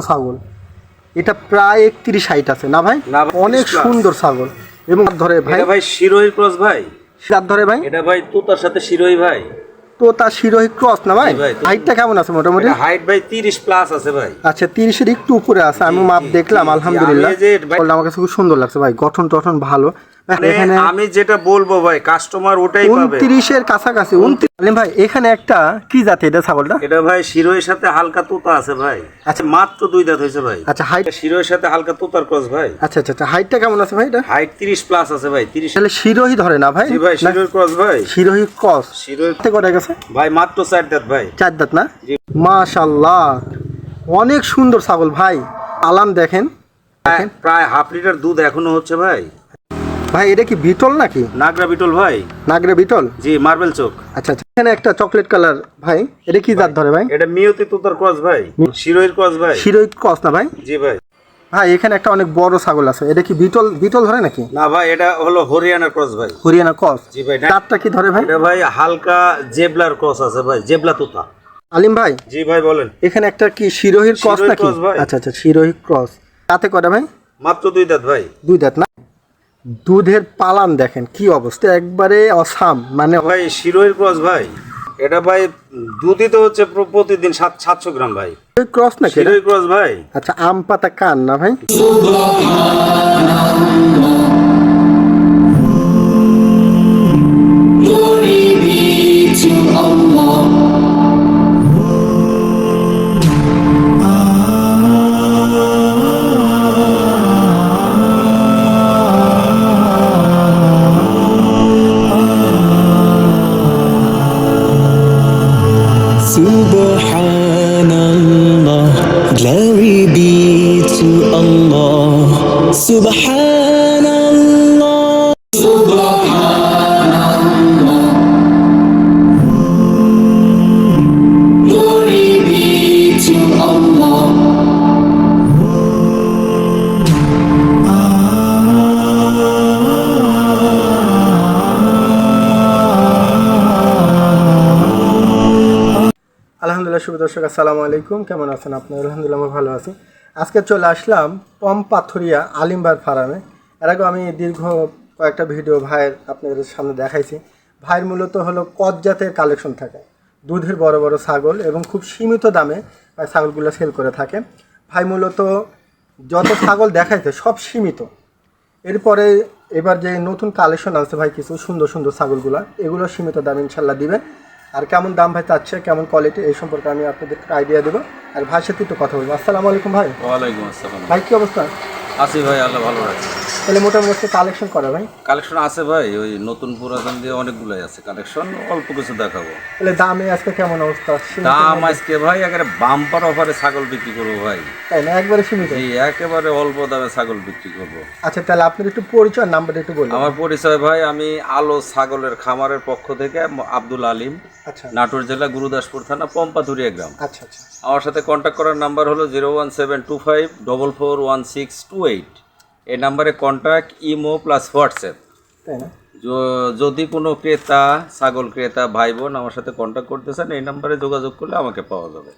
ছাগল। এটা প্রায় একত্রিশ হাইট আছে না ভাই? অনেক সুন্দর ছাগল। এবং ধরে ভাই? ভাই শিরোহী ক্রস ভাই। হাত ধরে ভাই? এটা ভাই তোতার সাথে শিরোহী ভাই। তো তার শিরোহী ক্রস না ভাই? হাইটটা কেমন আছে মোটামুটি? হাইট ভাই তিরিশ প্লাস আছে ভাই। আচ্ছা তিরিশের একটু উপরে আছে আমি মাপ দেখলাম আলহামদুলিল্লাহ। এই যে ভাই- বললাম, আমার কাছে খুব সুন্দর লাগছে ভাই গঠন টঠন ভালো। এখানে আমি যেটা বলব ভাই কাস্টমার ওটাই পাবে। উনত্রিশের কাছাকাছি উনত্রিশ আলিম ভাই এখানে একটা কি জাতি? এটা ছাগলটা? এটা ভাই শিরোহের সাথে হালকা তুতা আছে ভাই। আচ্ছা। মাত্র দুই দাঁত হয়েছে ভাই। আচ্ছা হাইট এটা শিরোহের সাথে হালকা তুতার ক্রস ভাই। আচ্ছা আচ্ছা আচ্ছা হাইটটা কেমন আছে ভাই এটা? হাইট তিরিশ প্লাস আছে ভাই তিরিশ তাহলে শিরোহী ধরে না ভাই? জি ভাই না শিরোহের ক্রস ভাই। শিরোহী ক্রস শিরোহের কত করে গেছে? ভাই মাত্র চার দাঁত ভাই। চার দাঁত না? জি। মাশাল্লাহ অনেক সুন্দর ছাগল ভাই। আলাম দেখেন। দেখেন। প্রায় হাফ লিটার দুধ এখনও হচ্ছে ভাই। ভাই এটা কি বিটল নাকি? নাগরা বিটল ভাই। নাগরে বিটল? জি মার্বেল চোখ। আচ্ছা আচ্ছা। এখানে একটা চকলেট কালার ভাই এটা কি জাত ধরে ভাই? এটা মিয়তি তুতার ক্রস ভাই শিরোহের ক্রস ভাই। শিরোহী ক্রস না ভাই? জি ভাই। ভাই এখানে একটা অনেক বড় ছাগল আছে। এটা কি বিটল বিটল ধরে নাকি? না ভাই এটা হলো হরিয়ানা ক্রস ভাই। হরিয়ানা ক্রস? জি ভাই দাঁতটা কি ধরে ভাই? এটা ভাই হালকা জেবলার ক্রস আছে ভাই জেবলা তুতা। আলিম ভাই? জি ভাই বলেন। এখানে একটা কি শিরোহির ক্রস নাকি? আচ্ছা আচ্ছা শিরোহী ক্রস। তাতে কটা ভাই? মাত্র দুই দাঁত ভাই। দুই দাঁত না? দুধের পালান দেখেন কি অবস্থা? একবারে অসাম মানে ভাই শিরোয়ের ক্রস ভাই। এটা ভাই দুধই তো হচ্ছে প্রতিদিন সাত সাতশো গ্রাম ভাই। ক্রস না শিরোয়ের ক্রস ভাই। আচ্ছা আম পাতা কান না ভাই? suba দর্শক, আসসালামু আলাইকুম। কেমন আছেন আপনার? আলহামদুলিল্লাহ আমি ভালো আছি। আজকে চলে আসলাম পম পাথরিয়া আলিমবার ফার্মে। এর আগে আমি দীর্ঘ কয়েকটা ভিডিও ভাইয়ের আপনাদের সামনে দেখাইছি। ভাইয়ের মূলত হলো কদ জাতের কালেকশন থাকে। দুধের বড় বড় ছাগল এবং খুব সীমিত দামে ছাগলগুলো সেল করে থাকে। ভাই মূলত যত ছাগল দেখাইছে সব সীমিত। এরপরে এবার যে নতুন কালেকশন আছে ভাই কিছু সুন্দর সুন্দর ছাগলগুলা, এগুলো সীমিত দাম ইনশাল্লাহ দিবে আর কেমন দাম ভাই চাচ্ছে কেমন কোয়ালিটি এই সম্পর্কে আমি আপনাদের আইডিয়া দেবো। আর ভাইয়ের সাথে একটু কথা বলব। আসসালামু আলাইকুম ভাই। ওয়ালাইকুম আসসালাম। ভাই কি অবস্থা? আছি ভাই আল্লাহ ভালো রাখছে তাহলে মোটামুটি কালেকশন করা ভাই? কালেকশন আছে ভাই ওই নতুন পুরাতন দিয়ে অনেকগুলাই আছে কালেকশন অল্প কিছু দেখাবো। তাহলে দামে আজকে কেমন অবস্থা? দাম আজকে ভাই একেবারে বাম্পার অফারে ছাগল বিক্রি করব ভাই। তাই না? একবারে সীমিত? জি একেবারে অল্প দামে ছাগল বিক্রি করব। আচ্ছা তাহলে আপনার একটু পরিচয় নাম্বারটা একটু বলুন। আমার পরিচয় ভাই আমি আলো ছাগলের খামারের পক্ষ থেকে আব্দুল আলিম আচ্ছা। নাটোর জেলা গুরুদাসপুর থানা পম্পাথুরিয়া গ্রাম। আচ্ছা আচ্ছা। আমার সাথে কন্ট্যাক্ট করার নাম্বার হলো zero one seven two five double four one six two eight এই নাম্বারে কন্ট্যাক্ট ইমো প্লাস হোয়াটসঅ্যাপ তাই না? যদি কোনো ক্রেতা ছাগল ক্রেতা ভাই বোন আমার সাথে কন্ট্যাক্ট করতে চান এই নাম্বারে যোগাযোগ করলে আমাকে পাওয়া যাবে।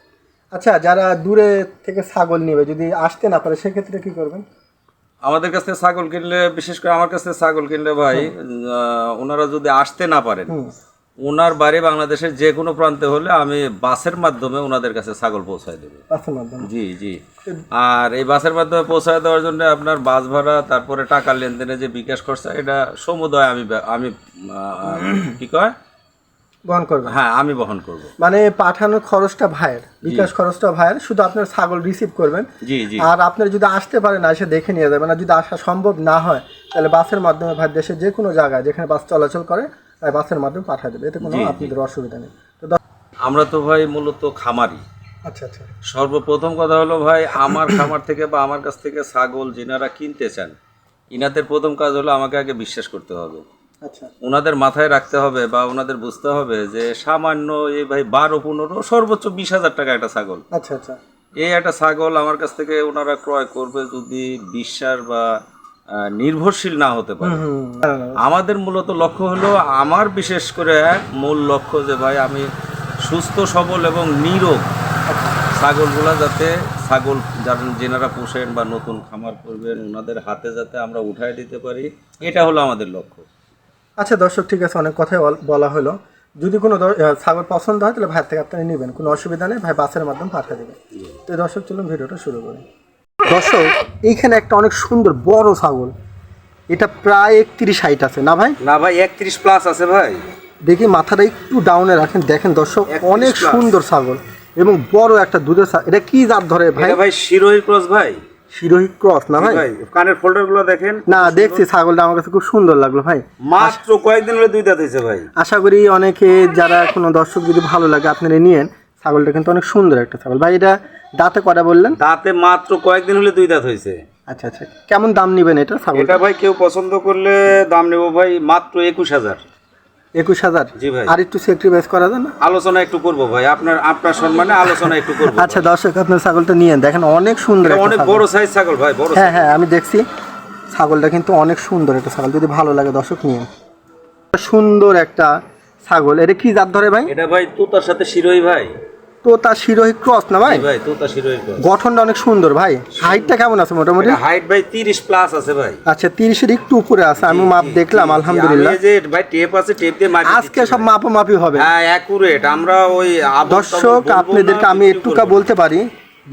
আচ্ছা যারা দূরে থেকে ছাগল নেবে যদি আসতে না পারে সেক্ষেত্রে কি করবেন? আমাদের কাছ থেকে ছাগল কিনলে বিশেষ করে আমার কাছ ছাগল কিনলে ভাই ওনারা যদি আসতে না পারেন ওনার বাড়ি বাংলাদেশের যে কোনো প্রান্তে হলে আমি বাসের মাধ্যমে ওনাদের কাছে ছাগল পৌঁছায় দেবো। বাসের মাধ্যমে? জি জি। আর এই বাসের মাধ্যমে পৌঁছায় দেওয়ার জন্য আপনার বাস ভাড়া তারপরে টাকা লেনদেনে যে বিকাশ খরচা এটা সমুদয় আমি আমি কি কয়? বহন করবেন? হ্যাঁ আমি বহন করব। মানে পাঠানোর খরচটা ভাইয়ের বিকাশ খরচটা ভাইয়ের শুধু আপনার ছাগল রিসিভ করবেন। জি জি। আর আপনার যদি আসতে পারেন না এসে দেখে নিয়ে যাবেন। আর যদি আসা সম্ভব না হয় তাহলে বাসের মাধ্যমে ভাই দেশের যে কোনো জায়গায় যেখানে বাস চলাচল করে বাসের মাধ্যমে পাঠিয়ে দেবে এতে কোনো। আপনাদের অসুবিধা নেই। তো আমরা তো ভাই মূলত খামারি। আচ্ছা আচ্ছা। সর্বপ্রথম কথা হলো ভাই আমার খামার থেকে বা আমার কাছ থেকে ছাগল যিনারা কিনতে চান ইনাদের প্রথম কাজ হলো আমাকে আগে বিশ্বাস করতে হবে। আচ্ছা। ওনাদের মাথায় রাখতে হবে বা ওনাদের বুঝতে হবে যে সামান্য এই ভাই বারো পনেরো সর্বোচ্চ বিশ হাজার টাকা একটা ছাগল। আচ্ছা আচ্ছা। এই একটা ছাগল আমার কাছ থেকে ওনারা ক্রয় করবে যদি বিশ্বাস বা নির্ভরশীল না হতে পারে। আমাদের মূলত লক্ষ্য হলো আমার বিশেষ করে মূল লক্ষ্য যে ভাই আমি সুস্থ সবল এবং নিরোগ ছাগলগুলা যাতে ছাগল যারা যেনারা পোষেন বা নতুন খামার করবেন ওনাদের হাতে যাতে আমরা উঠায় দিতে পারি এটা হলো আমাদের লক্ষ্য। আচ্ছা দর্শক ঠিক আছে অনেক কথাই বলা হলো। যদি কোনো ছাগল পছন্দ হয় তাহলে ভাই থেকে আপনি নেবেন কোনো অসুবিধা নেই ভাই বাসের মাধ্যমে পাঠিয়ে দেবেন। তো দর্শক চলুন ভিডিওটা শুরু করি। দর্শক এইখানে একটা অনেক সুন্দর বড় ছাগল। এটা প্রায় একত্রিশ হাইট আছে না ভাই? না ভাই একত্রিশ প্লাস আছে ভাই। দেখি মাথাটা একটু ডাউনে রাখেন। দেখেন দর্শক অনেক সুন্দর ছাগল এবং বড় একটা দুধের ছাগল। এটা কি জাত ধরে ভাই? ভাই শিরোহী ক্রস ভাই। শিরোহী ক্রস না ভাই? কানের ফোল্ডারগুলো দেখেন। না দেখছি ছাগলটা আমার কাছে খুব সুন্দর লাগল ভাই। মাত্র কয়েকদিন হলে দুই দাঁত হয়েছে ভাই। আশা করি অনেকে যারা কোনো দর্শক যদি ভালো লাগে আপনারা নিয়েন। ছাগলটা কিন্তু অনেক সুন্দর একটা ছাগল। ভাই এটা দাঁতে কটা বললেন? দাঁতে মাত্র কয়েকদিন হলে দুই দাঁত হয়েছে। আচ্ছা আচ্ছা। কেমন দাম নেবেন এটা ছাগল? এটা ভাই কেউ পছন্দ করলে দাম নেব ভাই মাত্র একুশ হাজার। একুশ হাজার? জি ভাই। আর একটু স্যাক্রিফাইস করা যায় না? আলোচনা একটু করব ভাই আপনার আপনার সম্মানে আলোচনা একটু করব আচ্ছা দর্শক আপনার ছাগলটা নিয়েন দেখেন অনেক সুন্দর অনেক বড় সাইজ ছাগল ভাই বড় হ্যাঁ হ্যাঁ আমি দেখছি। ছাগলটা কিন্তু অনেক সুন্দর একটা ছাগল। যদি ভালো লাগে দর্শক নিয়েন সুন্দর একটা ছাগল। এটা কি জাত ধরে ভাই? এটা ভাই তুতার সাথে শিরোই ভাই। তো তার শিরোহী ক্রস না ভাই? ভাই তুতা শিরোই গঠনটা অনেক সুন্দর ভাই। হাইটটা কেমন আছে মোটামুটি? হাইট ভাই তিরিশ প্লাস আছে ভাই। আচ্ছা তিরিশের একটু উপরে আছে আমি মাপ দেখলাম আলহামদুলিল্লাহ। আমি যে ভাই টেপ আছে টেপ দিয়ে মাপি আজকে সব মাপামাপি হবে। হ্যাঁ অ্যাকুরেট আমরা ওই দর্শক আপনাদেরকে আমি একটুকা বলতে পারি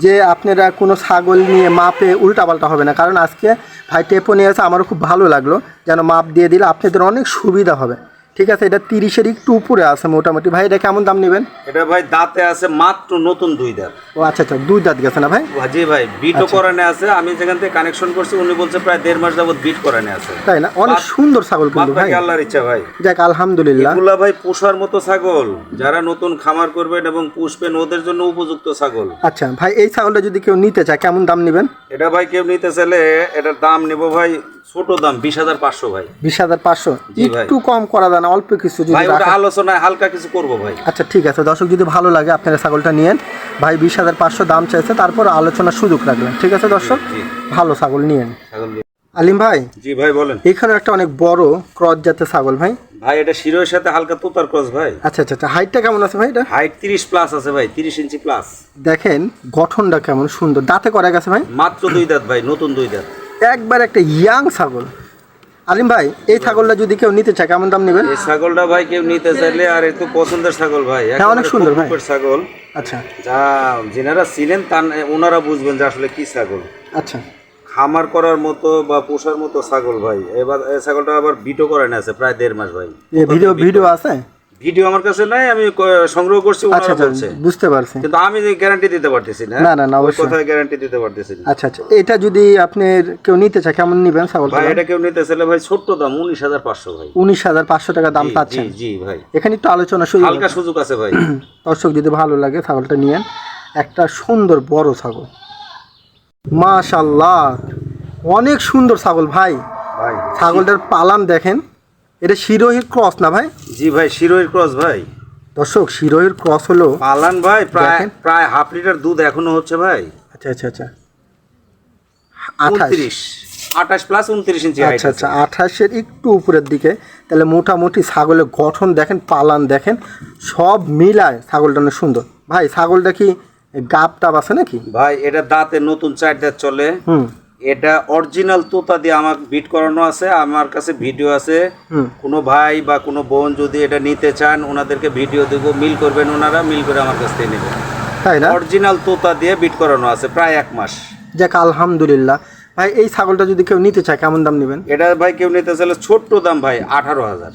যে আপনারা কোনো ছাগল নিয়ে মাপে উল্টাপাল্টা হবে না। কারণ আজকে ভাই টেপো নিয়ে আছে আমারও খুব ভালো লাগল। যেন মাপ দিয়ে দিলে আপনাদের অনেক সুবিধা হবে। ঠিক আছে এটা তিরিশের একটু উপরে আছে মোটামুটি। ভাই এটা কেমন দাম নেবেন? এটা ভাই দাঁতে আছে মাত্র নতুন দুই দাঁত। ও আচ্ছা আচ্ছা দুই দাঁত গেছে না ভাই? জি ভাই বিটও আচ্ছা। করানে আছে আমি যেখান থেকে কানেকশন করছি উনি বলছে প্রায় দেড় মাস যাবত বিট করানে আছে। তাই না? অনেক সুন্দর ছাগল কিন্তু ভাই। আল্লাহর ইচ্ছা ভাই। যাক আলহামদুলিল্লাহ। এগুলা ভাই পোষার মতো ছাগল যারা নতুন খামার করবেন এবং পুষবেন ওদের জন্য উপযুক্ত ছাগল। আচ্ছা ভাই এই ছাগলটা যদি কেউ নিতে চায় কেমন দাম নেবেন? এটা ভাই কেউ নিতে চাইলে এটার দাম নেব ভাই ছোট দাম বিশ হাজার পাঁচশো ভাই। বিশ হাজার পাঁচশো? একটু কম করা যায় না অল্প কিছু যদি আলোচনায় হালকা কিছু করব ভাই। আচ্ছা ঠিক আছে। দর্শক যদি ভালো লাগে আপনারা ছাগলটা নিয়েন। ভাই বিশ হাজার পাঁচশো দাম চাইছে তারপর আলোচনার সুযোগ রাখবেন ঠিক আছে দর্শক? ভালো ছাগল নিয়েন। আলিম ভাই? জি ভাই বলেন। এখানে একটা অনেক বড় ক্রস জাতের ছাগল ভাই। ভাই এটা শিরোয়ের সাথে হালকা তুতার ক্রস ভাই। আচ্ছা আচ্ছা আচ্ছা। হাইটটা কেমন আছে ভাই এটা? হাইট তিরিশ প্লাস আছে ভাই তিরিশ ইঞ্চি প্লাস দেখেন গঠনটা কেমন সুন্দর। দাঁতে করা গেছে ভাই? মাত্র দুই দাঁত ভাই নতুন দুই দাঁত। একবার একটা ইয়াং ছাগল। আলিম ভাই এই ছাগলটা যদি কেউ নিতে চায় কেমন দাম নেবেন? এই ছাগলটা ভাই কেউ নিতে চাইলে আর একটু পছন্দের ছাগল ভাই। হ্যাঁ, অনেক সুন্দর ভাই। ছাগল। আচ্ছা। যা যেনারা ছিলেন তার ওনারা বুঝবেন যে আসলে কি ছাগল। আচ্ছা। খামার করার মতো বা পোষার মতো ছাগল ভাই। এবার ছাগলটা আবার বিটও করানো আছে প্রায় দেড় মাস ভাই। ভিডিও ভিডিও আছে? ভিডিও আমার কাছে নাই আমি সংগ্রহ করছি আচ্ছা ওনারা আচ্ছা বলছে বুঝতে পারছি। কিন্তু আমি গ্যারান্টি দিতে পারতেছি না না, না, না, অবশ্যই। কথায় গ্যারান্টি দিতে পারতেছি না। আচ্ছা আচ্ছা এটা যদি আপনি কেউ নিতে চায় কেমন নিবেন ছাগলটা? ভাই এটা কেউ নিতে চাইলে ভাই ছোট্ট দাম উনিশ হাজার পাঁচশো ভাই। উনিশ হাজার পাঁচশো টাকা দাম পাচ্ছেন? জি জি ভাই। এখানে একটু আলোচনা সুযোগ হালকা সুযোগ আছে ভাই। দর্শক যদি ভালো লাগে ছাগলটা নিয়েন। একটা সুন্দর বড় ছাগল। মাশাল্লাহ অনেক সুন্দর ছাগল ভাই। ভাই ছাগলটার পালান দেখেন। এটা শিরোহির ক্রস না ভাই? জি ভাই শিরোয়ের ক্রস ভাই। দর্শক শিরোহির ক্রস হলো পালান ভাই প্রায় প্রায় হাফ লিটার দুধ এখনও হচ্ছে ভাই। আচ্ছা আচ্ছা আচ্ছা। আঠাশ উনত্রিশ আঠাশ। প্লাস উনত্রিশ ইঞ্চি আচ্ছা আচ্ছা আঠাশের একটু উপরের দিকে। তাহলে মোটামুটি ছাগলের গঠন দেখেন পালান দেখেন সব মিলায় ছাগলটা অনেক সুন্দর। ভাই ছাগলটা কি গাপ টাপ আছে নাকি? ভাই এটা দাঁতে নতুন চার দাঁত চলে। হুম। এটা অরিজিনাল তোতা দিয়ে আমার বিট করানো আছে আমার কাছে ভিডিও আছে। কোনো ভাই বা কোনো বোন যদি এটা নিতে চান ওনাদেরকে ভিডিও দেব মিল করবেন ওনারা মিল করে আমার কাছ থেকে নেবেন। তাই না? অরিজিনাল তোতা দিয়ে বিট করানো আছে প্রায় এক মাস। যাক আলহামদুলিল্লাহ। ভাই এই ছাগলটা যদি কেউ নিতে চায় কেমন দাম নেবেন? এটা ভাই কেউ নিতে চাইলে ছোট্ট দাম ভাই আঠারো হাজার।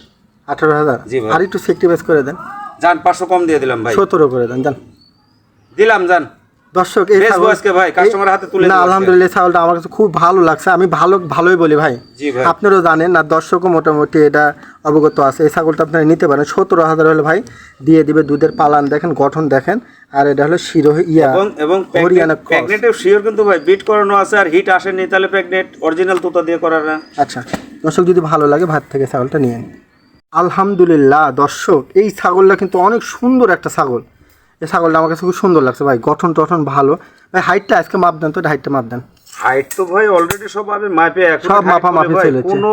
আঠারো হাজার? জি ভাই। আর একটু সেক্টিভাইজ করে দেন। যান পাঁচশো কম দিয়ে দিলাম ভাই। সতেরো করে দেন যান। দিলাম যান। দর্শক এই ভাই, হাতে তুলে না আলহামদুলিল্লাহ ছাগলটা আমার কাছে খুব ভালো লাগছে। আমি ভালো ভালোই বলি ভাই। আপনারাও জানেন না দর্শকও মোটামুটি এটা অবগত আছে। এই ছাগলটা আপনারা নিতে পারেন। সতেরো হাজার হলে ভাই দিয়ে দিবে দুধের পালান। দেখেন গঠন দেখেন। আর এটা হলো শিরোহ ইয়া এবং এবং হরিয়ানা cross। শিওর কিন্তু ভাই বিট করানো আছে আর হিট আসেনি তাহলে প্রেগনেন্ট অরিজিনাল তোতা দিয়ে করানো আচ্ছা দর্শক যদি ভালো লাগে ভাত থেকে ছাগলটা নিয়ে আলহামদুলিল্লাহ দর্শক এই ছাগলটা কিন্তু অনেক সুন্দর একটা ছাগল। এই ছাগলটা আমার কাছে খুব সুন্দর লাগছে ভাই। গঠন টঠন ভালো। ভাই হাইটটা আজকে মাপ দেন তো হাইটটা মাপ দেন। হাইট তো ভাই অলরেডি সব আমি মাপে সব মাপা মাপে চলেছে। কোনো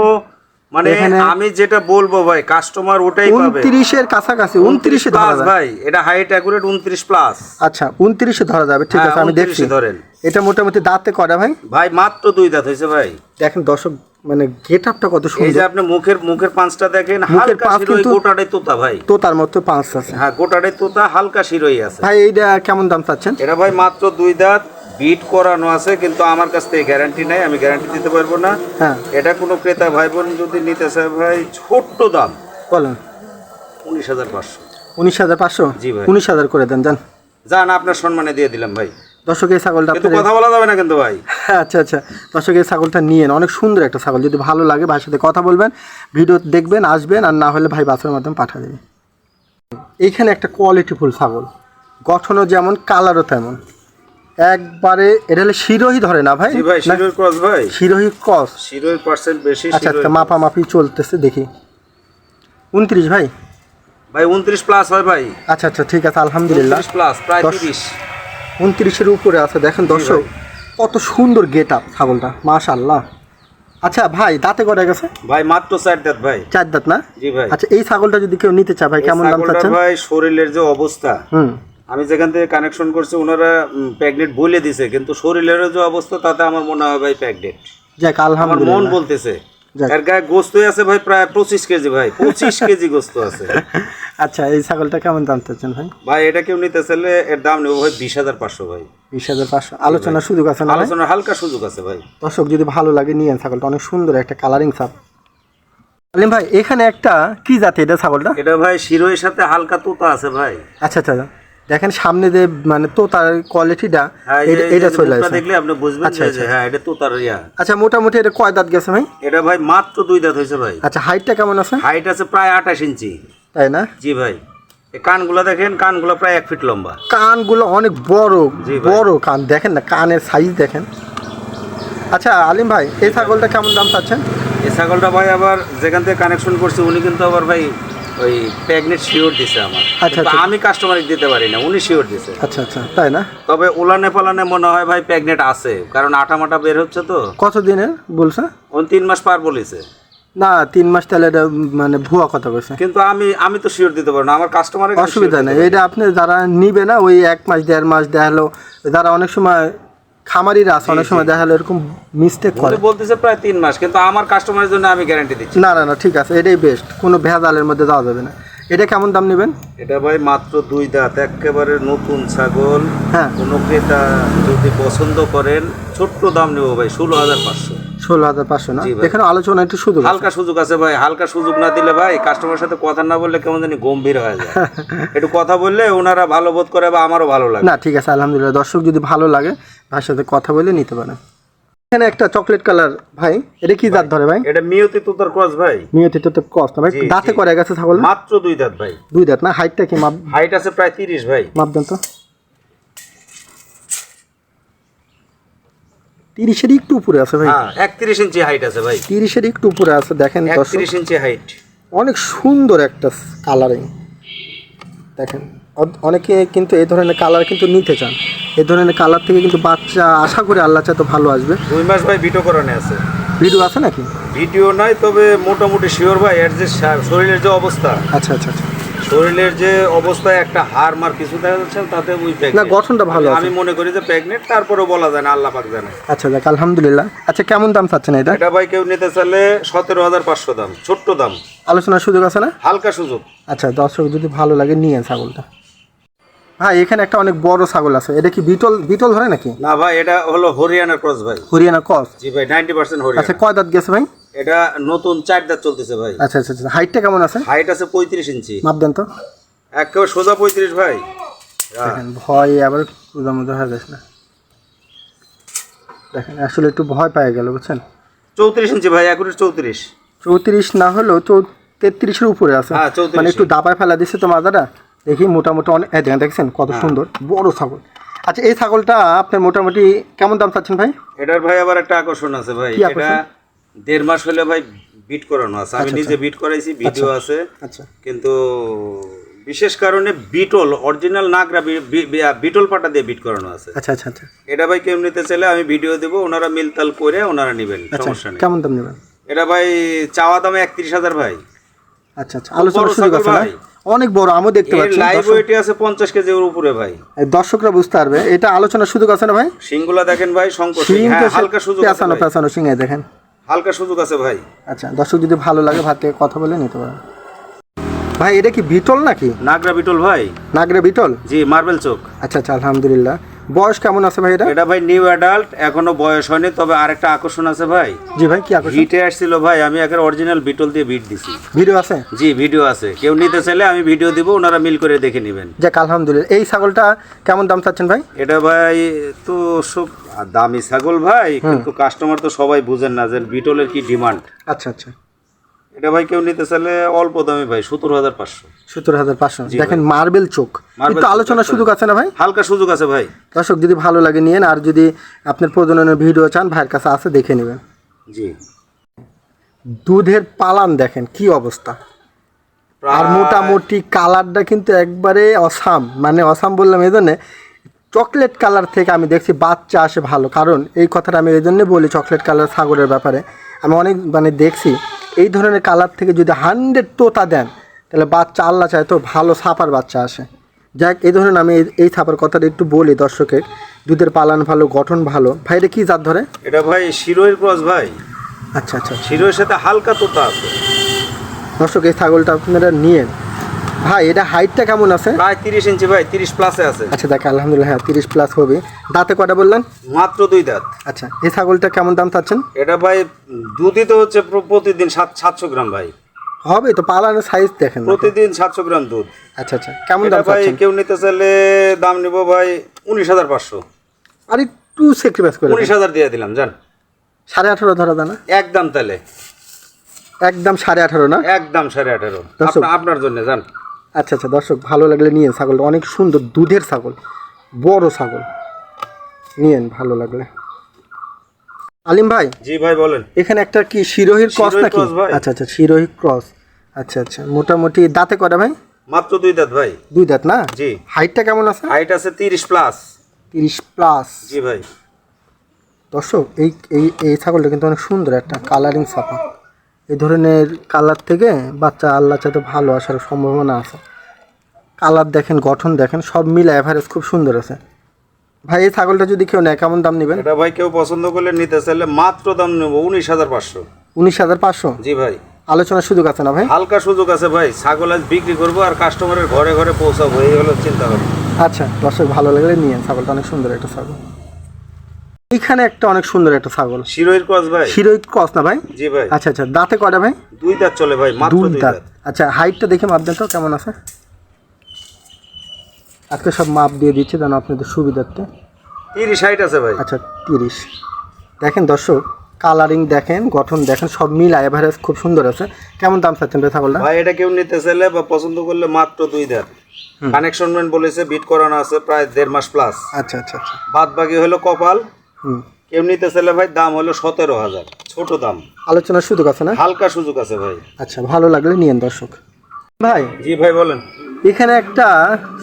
মানে আমি যেটা বলব ভাই কাস্টমার ওটাই পাবে। উনত্রিশের কাছাকাছি উনত্রিশে ধরা প্লাস ভাই এটা হাইট অ্যাকুরেট উনত্রিশ প্লাস আচ্ছা উনত্রিশে ধরা যাবে ঠিক হ্যাঁ, আছে আমি দেখছি। ধরেন। এটা মোটামুটি দাঁতে করা ভাই? ভাই মাত্র দুই দাঁত হয়েছে ভাই। দেখেন দর্শক মানে গেট আপটা কত এই যে আপনি মুখের মুখের পাঁচটা দেখেন হালকা শিরোই গোটাটাই তোতা ভাই। তো তার মতো পাঁচ আছে। হ্যাঁ গোটাটাই তোতা হালকা শিরোই আছে। ভাই এইটা কেমন দাম চাচ্ছেন? এটা ভাই মাত্র দুই দাঁত। বিট করানো আছে কিন্তু আমার কাছ থেকে গ্যারান্টি নাই আমি গ্যারান্টি দিতে পারব না। হ্যাঁ। এটা কোনো ক্রেতা ভাই বোন যদি নিতে চায় ভাই ছোট্ট দাম। বলেন। উনিশ হাজার পাঁচশো। উনিশ হাজার পাঁচশো? জি ভাই। উনিশ হাজার করে দেন যান যান আপনার সম্মানে দিয়ে দিলাম ভাই। দর্শক এই ছাগলটা কিন্তু কথা বলা যাবে না কিন্তু ভাই। আচ্ছা আচ্ছা। দর্শক এই ছাগলটা নিয়েন। অনেক সুন্দর একটা ছাগল। যদি ভালো লাগে ভাইয়ের সাথে কথা বলবেন ভিডিও দেখবেন আসবেন আর না হলে ভাই বাসের মাধ্যমে পাঠা দেবে এইখানে একটা কোয়ালিটি ফুল ছাগল। গঠনও যেমন কালারও তেমন। একবারে এটা হলে শিরোহি ধরে না ভাই? ভাই না, ক্রস ভাই। শিরোহি ক্রস পার্সেন্ট বেশি আচ্ছা আচ্ছা মাপামাপি চলতেছে দেখি। উনত্রিশ ভাই? ভাই উনত্রিশ প্লাস হয় ভাই। আচ্ছা আচ্ছা ঠিক আছে আলহামদুলিল্লাহ। প্লাস প্রায় তিরিশ। উনত্রিশের উপরে আছে দেখেন দর্শক কত সুন্দর গেট আপ ছাগলটা মাশাল্লাহ আচ্ছা ভাই দাঁতে করে গেছে? ভাই মাত্র চার দাঁত ভাই। চার দাঁত না? জি ভাই। আচ্ছা এই ছাগলটা যদি কেউ নিতে চায় ভাই কেমন দাম চাচ্ছেন? ভাই শরীরের যে অবস্থা হুম। আমি যেখান থেকে কানেকশন করছি ওনারা প্যাগনেট বলে দিছে কিন্তু শরীরের যে অবস্থা তাতে আমার মনে হয় ভাই প্যাগনেট যাক আমার মন বলতেছে। এর গায়ে গোস্তই আছে ভাই প্রায় পঁচিশ কেজি ভাই পঁচিশ কেজি গোস্ত আছে। আচ্ছা এই ছাগলটা কেমন দাম চাচ্ছেন ভাই? ভাই এটা কেউ নিতে চাইলে এর দাম নেব ভাই বিশ হাজার পাঁচশো ভাই। বিশ হাজার পাঁচশো। আলোচনার সুযোগ আছে না আলোচনার হালকা সুযোগ আছে ভাই। দর্শক যদি ভালো লাগে নিয়েন ছাগলটা। অনেক সুন্দর একটা কালারিং ছাপ। আলিম ভাই এখানে একটা কি জাতি এটা ছাগলটা? এটা ভাই শিরোয়ের সাথে হালকা তোতা আছে ভাই। আচ্ছা আচ্ছা। দেখেন সামনে যে মানে তো তার কোয়ালিটিটা হ্যাঁ এটা চলে আসে। দেখলে আপনি বুঝবেন আচ্ছা, যে হ্যাঁ এটা তোতার ইয়া। আচ্ছা মোটামুটি এটা কয় দাঁত গেছে ভাই? এটা ভাই মাত্র দুই দাঁত হয়েছে ভাই। আচ্ছা হাইটটা কেমন আছে? হাইট আছে প্রায় আঠাশ ইঞ্চি। তাই না? জি ভাই। কানগুলো দেখেন কানগুলো প্রায় এক ফিট লম্বা। কানগুলো অনেক বড় বড় কান। দেখেন না কানের সাইজ দেখেন। আচ্ছা আলিম ভাই এই ছাগলটা কেমন দাম পাচ্ছেন এই ছাগলটা ভাই আবার যেখান থেকে কানেকশন করছে উনি কিন্তু আবার ভাই ওই প্যাগনেট শিওর দিছে আমার। আচ্ছা, আচ্ছা। আমি কাস্টমারকে দিতে পারি না উনি শিওর দিছে। আচ্ছা আচ্ছা তাই না? তবে উলানে পালানে মনে হয় ভাই প্যাগনেট আছে কারণ আটা মাটা বের হচ্ছে তো। কত দিনের বলছে? উনি তিন মাস পার বলেছে। না তিন মাস তাহলে এটা মানে ভুয়া কথা বলছে কিন্তু আমি আমি তো শিওর দিতে পারব না আমার কাস্টমারের অসুবিধা নেই। এটা আপনি যারা নিবে না ওই এক মাস দেড় মাস দেখা হলো যারা অনেক সময় খামারিরা আছে অনেক সময় দেখা হলো এরকম মিস্টেক করে। বলতেছে প্রায় তিন মাস কিন্তু আমার কাস্টমারের জন্য আমি গ্যারান্টি দিচ্ছি। না না না ঠিক আছে এটাই বেস্ট কোনো ভেজালের মধ্যে যাওয়া যাবে না। এটা কেমন দাম নেবেন? এটা ভাই মাত্র দুই দাঁত একেবারে নতুন ছাগল। হ্যাঁ। কোনো ক্রেতা যদি পছন্দ করেন ছোট্ট দাম নেব ভাই ষোলো হাজার পাঁচশো। ষোলো হাজার পাঁচশো না? এখানে আলোচনা একটু সুযোগ হালকা সুযোগ আছে ভাই হালকা সুযোগ না দিলে ভাই কাস্টমারের সাথে কথা না বললে কেমন জানি গম্ভীর হয়ে যায়। একটু কথা বললে ওনারা ভালো বোধ করে বা আমারও ভালো লাগে। না ঠিক আছে আলহামদুলিল্লাহ দর্শক যদি ভালো লাগে ভাইয়ের সাথে কথা বলে নিতে পারেন এখানে একটা চকলেট কালার ভাই এটা কি দাঁত ধরে ভাই? এটা মিয়তি তুতার ক্রস ভাই। মিয়তি তো তো কষ্ট ভাই দাঁতে করে গেছে ছাগল মাত্র দুই দাঁত ভাই। দুই দাঁত না? হাইটটা কি মাপ হাইট আছে প্রায় তিরিশ ভাই। মাপ দেন তো। তিরিশের একটু উপরে আছে ভাই। হ্যাঁ একত্রিশ ইঞ্চি হাইট আছে ভাই। তিরিশের একটু উপরে আছে দেখেন দর্শক। একত্রিশ ইঞ্চি হাইট। অনেক সুন্দর একটা কালারিং। দেখেন অনেকে কিন্তু এই ধরনের কালার কিন্তু নিতে চান। এই ধরনের কালার থেকে কিন্তু বাচ্চা আশা করি আল্লাহ চায় তো ভালো আসবে। দুই মাস ভাই ভিডিও করানো আছে। ভিডিও আছে নাকি? ভিডিও নাই তবে মোটামুটি শিওর ভাই এর যে শরীরের যে অবস্থা আচ্ছা আচ্ছা আচ্ছা। শরীরের যে অবস্থায় একটা হার মার কিছু দেখা যাচ্ছে তাতে ওই না গঠনটা ভালো আমি- আছে। আমি মনে করি যে প্রেগনেন্ট তারপরেও বলা যায় না আল্লাহ পাক জানে। আচ্ছা দেখ আলহামদুলিল্লাহ। আচ্ছা কেমন দাম চাচ্ছেন এটা? এটা ভাই কেউ নিতে চাইলে সতেরো হাজার পাঁচশো দাম ছোট্ট দাম। আলোচনার সুযোগ আছে না? হালকা সুযোগ। আচ্ছা দর্শক যদি ভালো লাগে নিয়ে ছাগলটা। ভাই এখানে একটা অনেক বড় ছাগল আছে। এটা কি বিটল বিটল ধরে নাকি? না ভাই এটা হলো হরিয়ানা ক্রস ভাই। হরিয়ানা কস জি ভাই নাইনটি পার্সেন্ট আচ্ছা কয় দাঁত গেছে ভাই? এটা নতুন চার দাঁত চলতেছে ভাই। আচ্ছা আচ্ছা আচ্ছা। হাইটটা কেমন আছে? হাইট আছে পঁয়ত্রিশ ইঞ্চি। মাপ দেন তো। একেবারে সোজা পঁয়ত্রিশ ভাই। দেখেন ভয় আবার রোজার মধ্যে হয়ে যাচ্ছে না। দেখেন আসলে একটু ভয় পেয়ে গেল বুঝছেন? চৌত্রিশ ইঞ্চি ভাই একুরের চৌত্রিশ। চৌত্রিশ না হলেও চৌ তেত্রিশের উপরে আছে। হ্যাঁ, 34 মানে একটু দাবায় ফেলা দিচ্ছে তো মাদাটা দেখি মোটামুটি অনেক দেখেন দেখছেন কত সুন্দর বড় ছাগল। আচ্ছা এই ছাগলটা আপনার মোটামুটি কেমন দাম চাচ্ছেন ভাই? এটার ভাই আবার একটা আকর্ষণ আছে ভাই। এটা দেড় মাস হলে ভাই বিট করানো আছে। আমি নিজে বিট করাইছি ভিডিও আছে। আচ্ছা। কিন্তু বিশেষ কারণে বিটল অরিজিনাল নাগরা বিটল পাটা দিয়ে বিট করানো আছে। আচ্ছা আচ্ছা আচ্ছা। এটা ভাই কেউ নিতে চাইলে আমি ভিডিও দেবো ওনারা মিলতাল করে ওনারা নেবেন আচ্ছা সমস্যা নেই। কেমন দাম নেবেন? এটা ভাই চাওয়া দামে একত্রিশ হাজার ভাই। আচ্ছা আচ্ছা। ছাগল ভাই। অনেক বড় আমি দেখতে পাচ্ছি। লাইভ ওয়েটে আছে কেজি এর উপরে ভাই। দর্শকরা বুঝতে পারবে। এটা আলোচনা সুযোগ আছে না ভাই? সিংগুলা দেখেন ভাই শঙ্কর শিং হ্যাঁ হালকা সুযোগ আছে পেছানো পেছানো পেঁচানো দেখেন। হালকা সুযোগ আছে ভাই। আচ্ছা দর্শক যদি ভালো লাগে ভাতে থেকে কথা বলে নিতে পারেন। ভাই এটা কি বিটল নাকি? নাগরা বিটল ভাই। নাগরা বিটল? জি মার্বেল চোখ। আচ্ছা আচ্ছা আলহামদুলিল্লাহ। বয়স কেমন আছে ভাই এটা? এটা ভাই নিউ অ্যাডাল্ট এখনও বয়স হয়নি তবে আরেকটা আকর্ষণ আছে ভাই। জি ভাই কি আকর্ষণ? হিটে আসছিল ভাই আমি একের অরিজিনাল বিটল দিয়ে বিট দিছি। ভিডিও আছে? জি ভিডিও আছে। কেউ নিতে চাইলে আমি ভিডিও দিব ওনারা মিল করে দেখে নেবেন। যাক আলহামদুলিল্লাহ। এই ছাগলটা কেমন দাম চাচ্ছেন ভাই? এটা ভাই তো সব দামি ছাগল ভাই কিন্তু কাস্টমার তো সবাই বুঝেন না যে বিটলের কি ডিমান্ড আচ্ছা আচ্ছা। এটা ভাই কেউ নিতে চাইলে অল্প দামে ভাই সতেরো হাজার পাঁচশো। সত্তর হাজার পাঁচশো। দেখেন মার্বেল চোখ। চোখ, আলোচনার সুযোগ আছে না ভাই? হালকা সুযোগ আছে ভাই। দর্শক যদি ভালো লাগে নিয়েন আর যদি আপনার প্রজননের ভিডিও চান ভাইয়ের কাছে আছে দেখে নেবেন। জি। দুধের পালান দেখেন কি অবস্থা। আর মোটামুটি কালারটা কিন্তু একবারে অসাম। মানে অসাম বললাম এই জন্যে চকলেট কালার থেকে আমি দেখছি বাচ্চা আসে ভালো। কারণ এই কথাটা আমি এই জন্যে বলি চকলেট কালার সাগরের ব্যাপারে। আমি অনেক মানে দেখছি এই ধরনের কালার থেকে যদি হান্ড্রেড তোতা দেন তাহলে বাচ্চা আল্লাহ চায় তো ভালো সাপার বাচ্চা আসে। যাক এই ধরনের আমি এই- ছাপার কথাটা একটু বলি দর্শকের দুধের পালান ভালো গঠন ভালো। ভাই এটা কী জাত ধরে? এটা ভাই শিরোয়ের ক্রস ভাই। আচ্ছা আচ্ছা। শিরোয়ের সাথে হালকা তোতা আছে। দর্শক এই ছাগলটা আপনারা নিয়েন। ভাই এটা হাইটটা কেমন আছে? প্রায় তিরিশ ইঞ্চি ভাই তিরিশ প্লাসে আছে। আচ্ছা দেখ আলহামদুলিল্লাহ হ্যাঁ তিরিশ প্লাস হবে। দাঁতে কটা বললেন? মাত্র দুই দাঁত। আচ্ছা এই ছাগলটা কেমন দাম চাচ্ছেন? এটা ভাই দুধই তো হচ্ছে প্রতিদিন সাত সাতশো গ্রাম ভাই। হবে তো পালানোর সাইজ দেখেন। প্রতিদিন সাতশো গ্রাম দুধ। আচ্ছা আচ্ছা কেমন দাম ভাই কেউ নিতে চাইলে দাম নিব ভাই উনিশ হাজার পাঁচশো। আর একটু সেক্রিফাইস করে উনিশ হাজার দিয়ে দিলাম জান। সাড়ে আঠারো ধরা দানা একদম তাহলে একদম সাড়ে আঠারো না? একদম সাড়ে আঠারো। আপনার জন্য জান। আচ্ছা আচ্ছা দর্শক ভালো লাগলে নিয়েন ছাগলটা। অনেক সুন্দর দুধের ছাগল বড় ছাগল। নিয়েন ভালো লাগলে। আলিম ভাই? জি ভাই বলেন। এখানে একটা কি শিরোহির ক্রস নাকি? আচ্ছা আচ্ছা শিরোহি ক্রস। আচ্ছা আচ্ছা মোটামুটি দাঁতে কটা ভাই? মাত্র দুই দাঁত ভাই। দুই দাঁত না? জি। হাইটটা কেমন আছে? হাইট আছে তিরিশ প্লাস। তিরিশ প্লাস। জি ভাই। দর্শক এই এই এই ছাগলটা কিন্তু অনেক সুন্দর একটা কালারিং ছাপা। এই ধরনের কালার থেকে বাচ্চা আল্লাহ চাইতে ভালো আসার সম্ভাবনা আছে। কালার দেখেন গঠন দেখেন সব মিলে অ্যাভারেজ খুব সুন্দর আছে। ভাই এই ছাগলটা যদি কেউ নেয় কেমন দাম নেবেন? এটা ভাই কেউ পছন্দ করলে নিতে চাইলে মাত্র দাম নেব উনিশ হাজার পাঁচশো। উনিশ হাজার পাঁচশো? জি ভাই। আলোচনার সুযোগ আছে না ভাই? হালকা সুযোগ আছে ভাই ছাগল আজ বিক্রি করব আর কাস্টমারের ঘরে ঘরে পৌঁছাবো এই হলো চিন্তা ভাবনা। আচ্ছা দর্শক ভালো লাগলে নিয়ে ছাগলটা অনেক সুন্দর একটা ছাগল। এইখানে একটা অনেক সুন্দর একটা ছাগল। শিরোহির ক্রস ভাই। শিরোই ক্রস না ভাই? জি ভাই। আচ্ছা আচ্ছা দাঁতে কয়টা ভাই? দুই দাঁত চলে ভাই মাত্র দুই দাঁত। আচ্ছা হাইটটা দেখে মাপ দেন তো কেমন আছে? আজকে সব মাপ দিয়ে দিচ্ছে যেন আপনাদের সুবিধার্থে। তিরিশ হাইট আছে ভাই। আচ্ছা তিরিশ। দেখেন দর্শক কালারিং দেখেন গঠন দেখেন সব মিল এভারেজ খুব সুন্দর আছে। কেমন দাম চাচ্ছেন রে ছাগলটা? ভাই এটা কেউ নিতে চাইলে বা পছন্দ করলে মাত্র দুই দাঁত। কানেকশন বলেছে বিট করানো আছে প্রায় দেড় মাস প্লাস আচ্ছা আচ্ছা আচ্ছা। বাদ বাকি হলো কপাল কেউ নিতে চাইলে ভাই দাম হলো সতেরো হাজার। ছোট দাম। আলোচনার সুযোগ আছে না? হালকা সুযোগ আছে ভাই। আচ্ছা ভালো লাগলে নিয়েন দর্শক। ভাই জি ভাই বলেন। এখানে একটা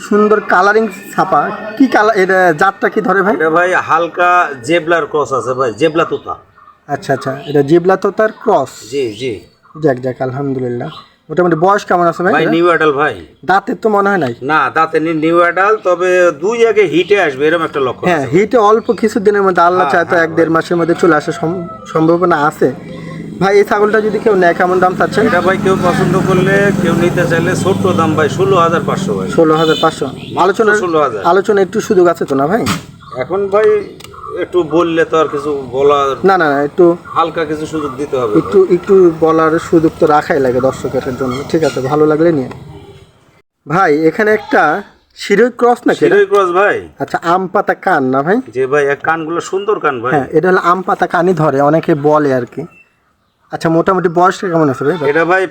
সুন্দর কালারিং ছাপা। কি কালার এটা জাতটা কি ধরে ভাই? এটা ভাই হালকা জেবলার ক্রস আছে ভাই জেবলা তোতা। আচ্ছা আচ্ছা এটা জিবলা তো তার ক্রস। জি জি। যাক যাক আলহামদুলিল্লাহ। মোটামুটি বয়স কেমন আছে ভাই? ভাই নিউ অ্যাডাল ভাই। দাঁতের তো মনে হয় নাই? না দাঁতে নিউ অ্যাডাল তবে দুই আগে হিটে আসবে এরকম একটা লক্ষ্য হ্যাঁ হিটে অল্প কিছু দিনের মধ্যে আল্লাহ হ্যাঁ, চায় তো এক দেড় মাসের মধ্যে চলে আসার সম- সম্ভাবনা আছে। ভাই এই ছাগলটা যদি কেউ নেয় কেমন দাম চাচ্ছেন? এটা ভাই কেউ পছন্দ করলে কেউ নিতে চাইলে ছোট্ট দাম ভাই ষোলো হাজার পাঁচশো ভাই। ষোলো হাজার পাঁচশো। আলোচনা 16,000 আলোচনা একটু সুযোগ আছে তো না ভাই? এখন ভাই একটু বললে তো আর কিছু বলার না না না একটু হালকা কিছু সুযোগ দিতে হবে একটু একটু বলার সুযোগ তো রাখাই লাগে দর্শকের জন্য। ঠিক আছে ভালো লাগলে নিয়ে ভাই এখানে একটা শিরোই ক্রস এটা? শিরোই ক্রস ভাই। আচ্ছা আম পাতা কান না ভাই? যে ভাই এক কানগুলো সুন্দর কান ভাই। হ্যাঁ এটা হলো আম পাতা কানই ধরে অনেকে বলে আর কি। আচ্ছা মোটামুটি বয়সটা কেমন আছে ভাই? এটা ভাই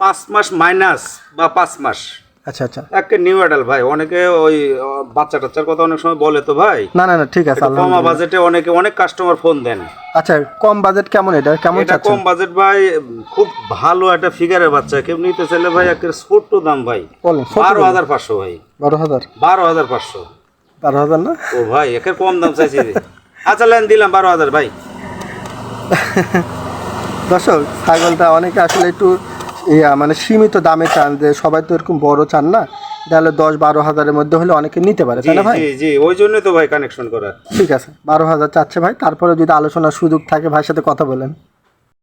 পাঁচ মাস মাইনাস বা পাঁচ মাস। আচ্ছা আচ্ছা। একে নিউ অ্যাডাল ভাই অনেকে ওই বাচ্চা টাচ্চার কথা অনেক সময় বলে তো ভাই। না না না ঠিক আছে একটু কমা। বাজেটে অনেকে অনেক কাস্টমার ফোন দেন। আচ্ছা কম বাজেট কেমন এটা? কেমন এটা কম বাজেট ভাই খুব ভালো একটা ফিগারের বাচ্চা। কেউ নিতে চাইলে ভাই একের ছোট্ট দাম ভাই। বারো হাজার পাঁচশো ভাই। বারো হাজার? বারো হাজার পাঁচশো। বারো হাজার না? ও ভাই একের কম দাম চাইছি আচ্ছা লেন দিলাম বারো হাজার ভাই। দর্শক ছাগলটা অনেকে আসলে একটু ইয়া মানে সীমিত দামে চান যে সবাই তো এরকম বড় চান না তাহলে দশ বারো হাজারের মধ্যে হলে অনেকে নিতে পারে তাই না ভাই? জি জি ওই জন্যই তো ভাই কানেকশন করা। ঠিক আছে বারো হাজার চাচ্ছে ভাই তারপরে যদি আলোচনার সুযোগ থাকে ভাইয়ের সাথে কথা বলেন।